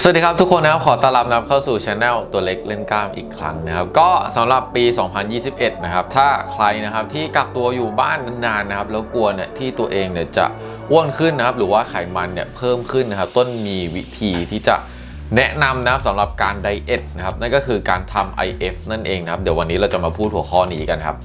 สวัสดีครับทุกคนนะครับขอต้อนรับนะครับเข้าสู่ช anel ตัวเล็กเล่นกล้ามอีกครั้งนะครับ ก็สำหรับปี 2021 นะครับ ถ้าใครนะครับที่กักตัวอยู่บ้านนานๆนะครับ แล้วกลัวเนี่ยที่ตัวเองเนี่ยจะอ้วนขึ้นนะครับ หรือว่าไขมันเนี่ยเพิ่มขึ้นนะครับ ต้นมีวิธีที่จะแนะนำนะครับสำหรับการไดเอทนะครับ นั่นก็คือการทำ IF นั่นเองนะครับ เดี๋ยววันนี้เราจะมาพูดหัวข้อนี้กันครับ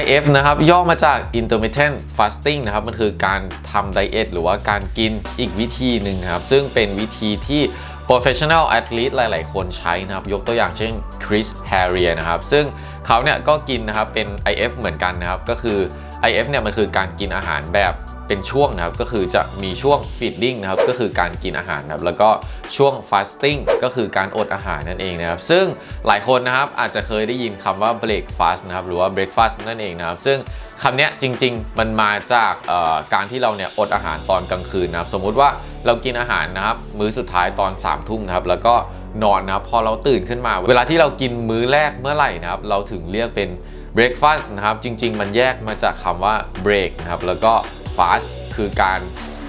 IF นะครับย่อมาจาก intermittent fasting นะครับมันคือการทำไดเอทหรือว่าการกินอีกวิธีหนึ่งครับ ซึ่งเป็นวิธีที่ professional athlete หลาย ๆ คนใช้นะครับ ยกตัวอย่างเช่น Chris Harrier นะครับ ซึ่งเขาเนี่ยก็กินนะครับเป็น IF เหมือนกันนะครับ ก็คือ IF เนี่ยมันคือการกินอาหารแบบ เป็นช่วงนะครับก็คือจะมีช่วง feeding นะครับก็คือการกินอาหารนะครับแล้วก็ช่วง fasting ก็คือการอดอาหารนั่นเองนะครับ ซึ่งหลายคนนะครับอาจจะเคยได้ยินคำว่า break fast นะครับหรือว่า breakfast นั่นเองนะครับ ซึ่งคำนี้จริงๆ มันมาจากการที่เราเนี่ยอดอาหารตอนกลางคืนนะครับ สมมุติว่าเรากินอาหารนะครับ มื้อสุดท้ายตอน3ามทุ่มนะครับ แล้วก็นอนนะพอเราตื่นขึ้นมา เวลาที่เรากินมื้อแรกเมื่อไหร่นะครับ เราถึงเรียกเป็น breakfast นะครับ จริง ๆ มันแยกมาจากคำว่า break นะครับ แล้วก็ fast คือการ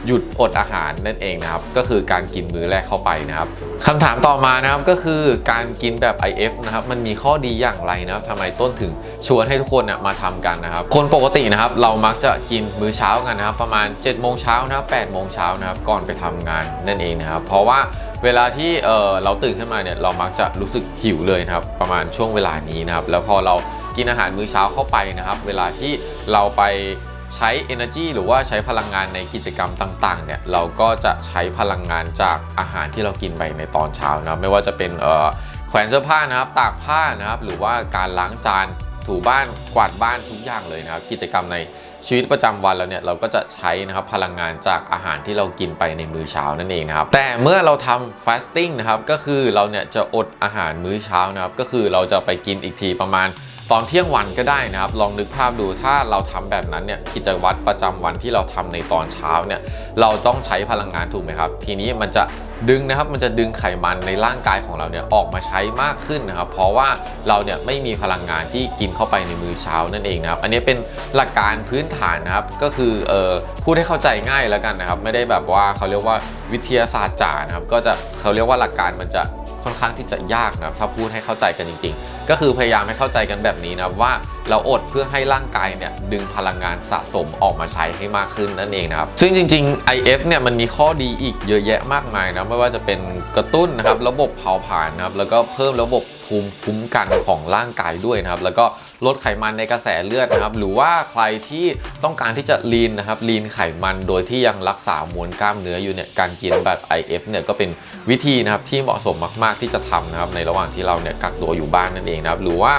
หยุดอดอาหารนั่นเองนะครับ ก็คือการกินมื้อแรกเข้าไปนะครับคำถามต่อมานะครับก็คือการกินแบบ IF นะครับมันมีข้อดีอย่างไรนะครับทำไมต้นถึงชวนให้ทุกคนเนี่ยมาทำกันนะครับ คนปกตินะครับเรามักจะกินมื้อเช้ากันนะครับ ประมาณ7โมงเช้านะครับ8โมงเช้านะครับก่อนไปทำงานนั่นเองนะครับ เพราะว่าเวลาที่เออเราตื่นขึ้นมาเนี่ยเรามักจะรู้สึกหิวเลยนะครับ ประมาณช่วงเวลานี้นะครับ แล้วพอเรากินอาหารมื้อเช้าเข้าไปนะครับ เวลาที่เราไป ใช้ energy หรือว่าใช้พลังงานในกิจกรรมต่างๆเนี่ยเราก็จะใช้พลังงานจากอาหารที่เรากินไปในตอนเช้านะไม่ว่าจะเป็นเอ่อแขวนเสื้อผ้านะครับตากผ้านะครับหรือว่าการล้างจานถูบ้านกวาดบ้านทุกอย่างเลยนะครับกิจกรรมในชีวิตประจำวันเราเนี่ยเราก็จะใช้นะครับพลังงานจากอาหารที่เรากินไปในมื้อเช้านั่นเองนะครับแต่เมื่อเราทำ fasting นะครับก็คือเราเนี่ยจะอดอาหารมื้อเช้านะครับก็คือเราจะไปกินอีกทีประมาณ ตอนเที่ยงวันก็ได้นะครับ ลองนึกภาพดูถ้าเราทำแบบนั้นเนี่ยกิจวัตรประจำวันที่เราทำในตอนเช้าเนี่ยเราต้องใช้พลังงานถูกไหมครับ ทีนี้มันจะดึงนะครับมันจะดึงไขมันในร่างกายของเราเนี่ยออกมาใช้มากขึ้นนะครับ เพราะว่าเราเนี่ยไม่มีพลังงานที่กินเข้าไปในมื้อเช้านั่นเองนะครับ อันนี้เป็นหลักการพื้นฐานนะครับ ก็คือเอ่อพูดให้เข้าใจง่ายแล้วกันนะครับ ไม่ได้แบบว่าเขาเรียกว่าวิทยาศาสตร์จ๋านะครับ ก็จะเขาเรียกว่าหลักการมันจะ ค่อนข้างที่จะยากนะครับถ้าพูดให้เข้าใจกันจริง ๆ ก็คือพยายามให้เข้าใจกันแบบนี้นะว่าเราอดเพื่อให้ร่างกายเนี่ยดึงพลังงานสะสมออกมาใช้ให้มากขึ้นนั่นเองนะครับซึ่งจริง ๆ IF เนี่ยมันมีข้อดีอีกเยอะแยะมากมายนะไม่ว่าจะเป็นกระตุ้นนะครับระบบเผาผลาญนะครับแล้วก็เพิ่มระบบ ภูมิคุ้มกันของร่างกายด้วยนะครับ แล้วก็ลดไขมันในกระแสเลือดนะครับ หรือว่าใครที่ต้องการที่จะลีนนะครับลีนไขมันโดยที่ยังรักษามวลกล้ามเนื้ออยู่เนี่ยการกินแบบ IF เนี่ยก็เป็นวิธีนะครับที่เหมาะสมมาก ๆ ที่จะทำนะครับในระหว่างที่เราเนี่ยกักตัวอยู่บ้านนั่นเองนะครับ หรือว่า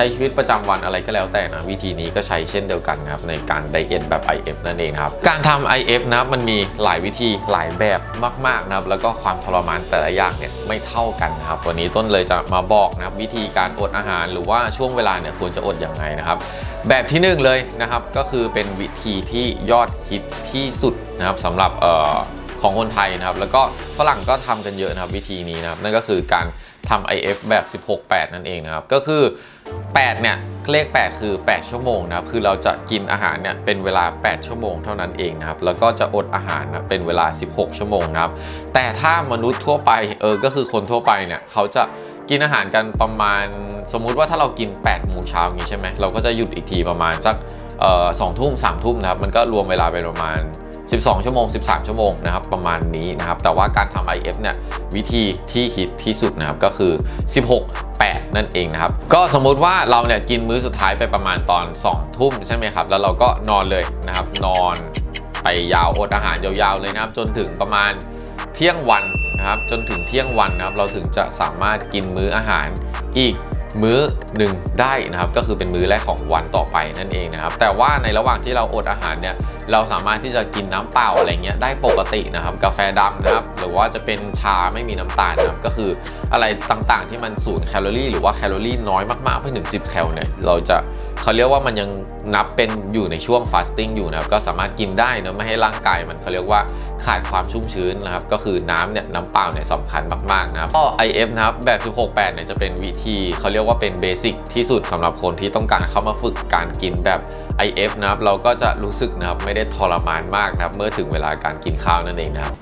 ใช้ชีวิตประจำวันอะไรก็แล้วแต่นะวิธีนี้ก็ใช้เช่นเดียวกันครับในการไดเอทแบบ IF นั่นเองครับการทำ IF นะมันมีหลายวิธีหลายแบบมากๆนะครับแล้วก็ความทรมานแต่ละอย่างเนี่ยไม่เท่ากันครับวันนี้ต้นเลยจะมาบอกนะครับวิธีการอดอาหารหรือว่าช่วงเวลาเนี่ยควรจะอดอย่างไรนะครับแบบที่หนึ่งเลยนะครับก็คือเป็นวิธีที่ยอดฮิตที่สุดนะครับสำหรับออของคนไทยนะครับแล้วก็ฝรั่งก็ทำกันเยอะนะครับวิธีนี้นะครับนั่นก็คือการ ทำ IF แบบ 16-8 นั่นเองนะครับ ก็คือ 8 เนี่ย เลข 8 คือ 8 ชั่วโมงนะครับ คือเราจะกินอาหารเนี่ย เป็นเวลา 8 ชั่วโมงเท่านั้นเองนะครับ แล้วก็จะอดอาหารนะเป็นเวลา 16 ชั่วโมงนะครับ แต่ถ้ามนุษย์ทั่วไป เออ ก็คือคนทั่วไปเนี่ย เขาจะกินอาหารกันประมาณ สมมุติว่าถ้าเรากิน8โมงเช้าอย่างนี้ใช่ไหม เราก็จะหยุดอีกทีประมาณสักสองทุ่มสามทุ่มนะครับ มันก็รวมเวลาไปประมาณ 12 ชั่วโมง 13 ชั่วโมงนะครับประมาณนี้นะครับแต่ว่าการทำ IF เนี่ยวิธีที่ฮิตที่สุดนะครับก็คือ 16 8 นั่นเองนะครับ ก็สมมุติว่าเราเนี่ยกินมื้อสุดท้ายไปประมาณตอน 2 ทุ่มใช่ไหมครับ แล้วเราก็นอนเลยนะครับ นอนไปยาวอดอาหารยาวๆเลยนะครับ จนถึงประมาณเที่ยงวันนะครับ จนถึงเที่ยงวันนะครับ เราถึงจะสามารถกินมื้ออาหารอีก มื้อหนึ่งได้นะครับก็คือเป็นมื้อแรกของวันต่อไปนั่นเองนะครับแต่ว่าในระหว่างที่เราอดอาหารเนี่ยเราสามารถที่จะกินน้ำเปล่าอะไรเงี้ยได้ปกตินะครับกาแฟดำนะครับหรือว่าจะเป็นชาไม่มีน้ำตาลนะครับก็คืออะไรต่างๆที่มันสูญแคลอรี่หรือว่าแคลอรี่น้อยมากๆไม่ถึง10แคลเนี่ยเราจะ เขาเรียกว่ามันยังนับเป็นอยู่ในช่วง fasting อยู่นะครับก็สามารถกินได้นะไม่ให้ร่างกายมันเขาเรียกว่าขาดความชุ่มชื้นนะครับก็คือน้ำเนี่ยน้ำเปล่าเนี่ยสำคัญมากๆนะครับก็ IF นะครับแบบ 168เนี่ยจะเป็นวิธีเขาเรียกว่าเป็นเบสิกที่สุดสำหรับคนที่ต้องการเข้ามาฝึกการกินแบบ IF นะครับเราก็จะรู้สึกนะครับไม่ได้ทรมานมากนะครับเมื่อถึงเวลาการกินข้าวนั่นเองนะครับ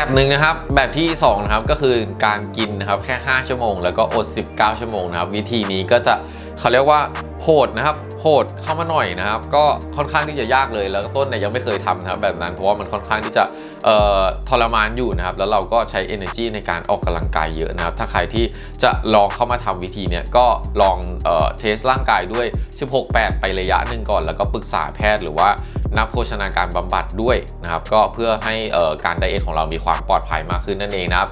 แบบหนึ่งนะครับ แบบที่2นะครับก็คือการกินนะครับแค่ 5 ชั่วโมง แล้วก็อด 19 ชั่วโมงนะครับ วิธีนี้ก็จะเขาเรียกว่าโหดนะครับโหดเข้ามาหน่อยนะครับ ก็ค่อนข้างที่จะยากเลยแล้วก็ต้นเนี่ยยังไม่เคยทำนะครับแบบนั้นเพราะว่ามันค่อนข้างที่จะเอ่อทรมานอยู่นะครับ แล้วเราก็ใช้ energy ในการออกกำลังกายเยอะนะครับ ถ้าใครที่จะลองเข้ามาทำวิธีเนี่ยก็ลองเอ่อเทสร่างกายด้วย 16-8 ไประยะหนึ่งก่อน แล้วก็ปรึกษาแพทย์หรือว่า นักโภชนาการบำบัดด้วยนะครับ ก็เพื่อให้การไดเอทของเรามีความปลอดภัยมากขึ้นนั่นเองนะครับ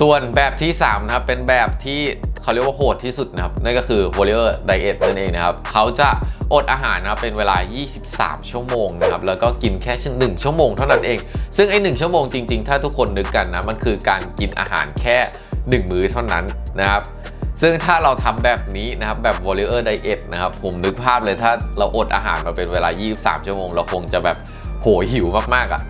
ส่วนแบบที่3นะครับเป็นแบบที่เขาเรียกว่าโหดที่สุดนะครับ นั่นก็คือ warrior diet นั่นเองนะครับ เขาจะอดอาหารนะครับเป็นเวลา 23 ชั่วโมงนะครับ แล้วก็กินแค่หนึ่งชั่วโมงเท่านั้นเอง ซึ่งไอ้หชั่วโมงจริง ๆ ถ้าทุกคนนึกกันนะ มันคือการกินอาหารแค่ 1 มื้อเท่านั้นนะครับ ซึ่งถ้าเราทำแบบนี้นะครับแบบ warrior diet นะครับผมนึกภาพเลยถ้าเราอดอาหารมาเป็นเวลา 23 ชั่วโมง เราคงจะแบบโหยหิวมากๆอะ่ะ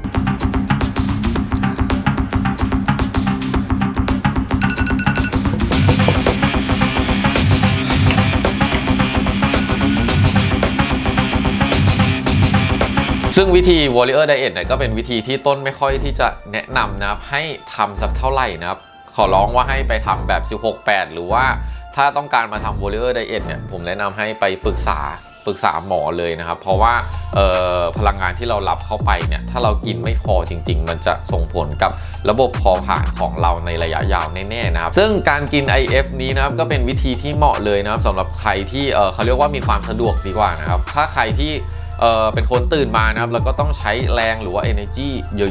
ซึ่งวิธี warrior diet เนี่ยก็เป็นวิธีที่ต้นไม่ค่อยที่จะแนะนำนะครับให้ทำสักเท่าไหร่นะครับ ขอร้องว่าให้ไปทำแบบ 16-8 หรือว่าถ้าต้องการมาทำ warrior diet เนี่ยผมแนะนำให้ไปปรึกษาปรึกษาหมอเลยนะครับ เพราะว่าพลังงานที่เรารับเข้าไปเนี่ยถ้าเรากินไม่พอจริง ๆ มันจะส่งผลกับระบบพอผ่านของเราในระยะยาวแน่ๆนะครับ ซึ่งการกิน IF นี้นะครับก็เป็นวิธีที่เหมาะเลยนะครับสำหรับใครที่เเขาเรียกว่ามีความสะดวกดีกว่านะครับ ถ้าใครที่ เอ่อเป็นคนตื่นมานะครับแล้วก็ต้องใช้แรงหรือว่า energy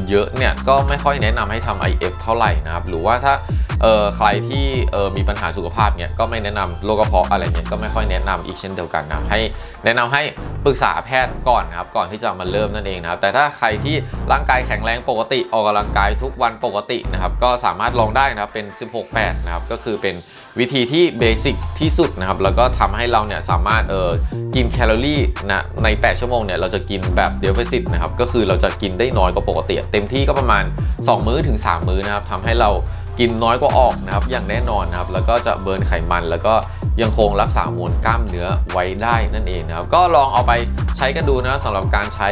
เยอะๆเนี่ยก็ไม่ค่อยแนะนำให้ทำ IF เท่าไหร่นะครับหรือว่าถ้าเอ่อใครที่เอ่อมีปัญหาสุขภาพเนี่ยก็ไม่แนะนำโรคกระเพาะอะไรเนี่ยก็ไม่ค่อยแนะนำอีกเช่นเดียวกันนะครับให้ แนะนำให้ปรึกษาแพทย์ก่อนครับก่อนที่จะมาเริ่มนั่นเองนะครับแต่ถ้าใครที่ร่างกายแข็งแรงปกติออกกำลังกายทุกวันปกตินะครับก็สามารถลองได้นะครับเป็น 16-8 นะครับก็คือเป็นวิธีที่เบสิกที่สุดนะครับแล้วก็ทำให้เราเนี่ยสามารถเออกินแคลอรี่นะใน 8 ชั่วโมงเนี่ยเราจะกินแบบเด f ฟิ c ิตนะครับก็คือเราจะกินได้น้อยกว่าปกติ เต็มที่ก็ประมาณ 2 มื้อถึง 3 มื้อนะครับทำให้เรากินน้อยกว่าออกนะครับอย่างแน่นอนนะครับแล้วก็จะเบิร์นไขมันแล้วก็ ยังคงรักษามวลกล้ามเนื้อไว้ได้นั่นเองนะครับ ก็ลองเอาไปใช้กันดูนะสำหรับการใช้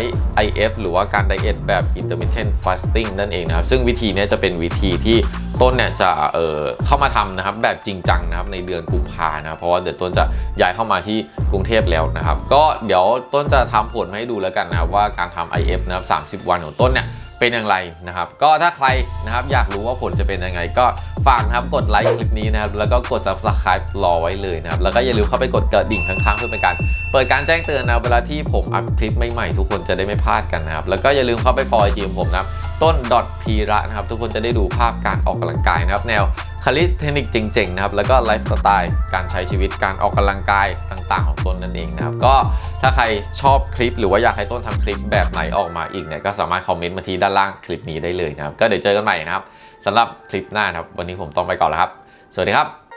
IF หรือว่าการไดเอทแบบ intermittent fasting นั่นเองนะครับ ซึ่งวิธีนี้จะเป็นวิธีที่ต้นเนี่ยจะเอ่อเข้ามาทำนะครับแบบจริงจังนะครับในเดือนกุมภานะครับเพราะว่าเดี๋ยวต้นจะย้ายเข้ามาที่กรุงเทพแล้วนะครับ ก็เดี๋ยวต้นจะทำผลมาให้ดูแล้วกันนะครับว่าการทำ IF นะครับ30 วันของต้นเนี่ย เป็นอย่างไรนะครับ ก็ถ้าใครนะครับอยากรู้ว่าผลจะเป็นยังไง ก็ฝากนะครับกดไลค์คลิปนี้นะครับแล้วก็กด subscribe รอไว้เลยนะครับแล้วก็อย่าลืมเข้าไปกดกระดิ่งข้างๆเพื่อเป็นการเปิดการแจ้งเตือนนะเวลาที่ผมอัพคลิปใหม่ๆทุกคนจะได้ไม่พลาดกันนะครับแล้วก็อย่าลืมเข้าไปฟอลไอจีของผมนะครับต้นดอทพีระนะครับทุกคนจะได้ดูภาพการออกกำลังกายนะครับแนว คาลิสเทคนิคเจ๋งๆนะครับแล้วก็ไลฟ์สไตล์การใช้ชีวิตการออกกำลังกายต่างๆ ของตนนั่นเองนะครับก็ถ้าใครชอบคลิปหรือว่าอยากให้ต้นทำคลิปแบบไหนออกมาอีกเนี่ยก็สามารถคอมเมนต์มาที่ด้านล่างคลิปนี้ได้เลยนะครับก็เดี๋ยวเจอกันใหม่นะครับสำหรับคลิปหน้านะครับวันนี้ผมต้องไปก่อนแล้วครับ สวัสดีครับ